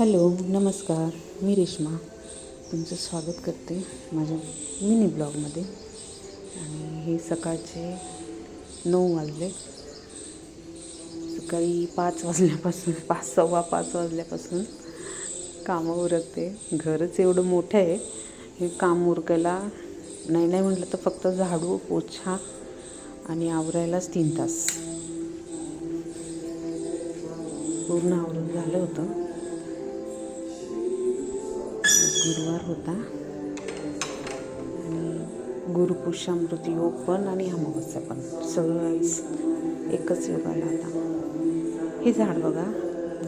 Hello नमस्कार मी रेश्मा. तुमचं स्वागत करते माझ्या मिनी ब्लॉगमध्ये. आणि हे सकाळचे नऊ वाजले. सकाळी पाच वाजल्यापासून पाच सव्वा पाच वाजल्यापासून कामं उरकते. घरच एवढं मोठं आहे. हे काम उरकायला नाही नाही म्हटलं तर फक्त झाडू पोछा आणि आवरायलाच तीन तास. पूर्ण आवरून झालं होतं. गुरुवार होता. आणि गुरुपुष्यामृत योग पण आणि अमावस्या पण. सगळं एकच योग आला होता हे झाड बघा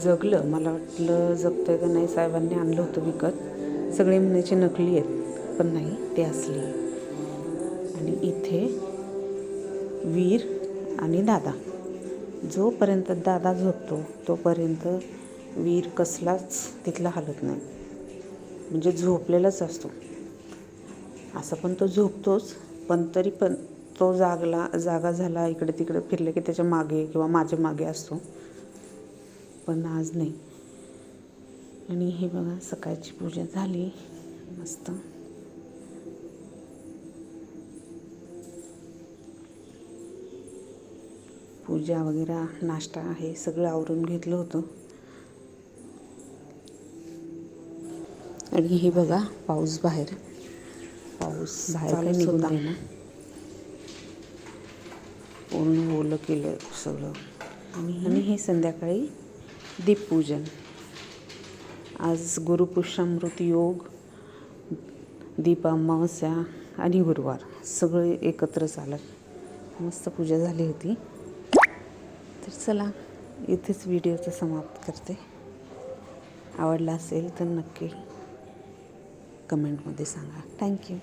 जगलं. मला वाटलं जगतंय का नाही साहेबांनी आणलं होतं विकत. सगळे म्हणायचे नकली आहेत. पण नाही ते असली. आणि इथे वीर आणि दादा. जोपर्यंत दादा झोपतो तोपर्यंत वीर कसलाच तिथला हलत नाही. म्हणजे झोपलेलाच असतो. असं पण तो झोपतोच पण तरी पण तो जागला जागा झाला इकडे तिकडे फिरले की त्याच्यामागे किंवा माझ्या मागे असतो. पण आज नाही. आणि हे बघा सकाळची पूजा झाली. मस्त. पूजा वगैरे नाश्ता आहे सगळं आवरून घेतलं होतं. आणि हे बघा पाऊस बाहेर. पाऊस बाहेर काही निघून ना पूर्ण ओलं केलं सगळं. आणि हे संध्याकाळी दीपपूजन. आज गुरुपुष्यामृत योग दीप अमावस्या आणि गुरुवार. सगळे एकत्रच आलं मस्त पूजा झाली होती. तर चला इथेच व्हिडिओचं समाप्त करते. आवडला असेल तर नक्की कमेंटमध्ये सांगा. थँक्यू.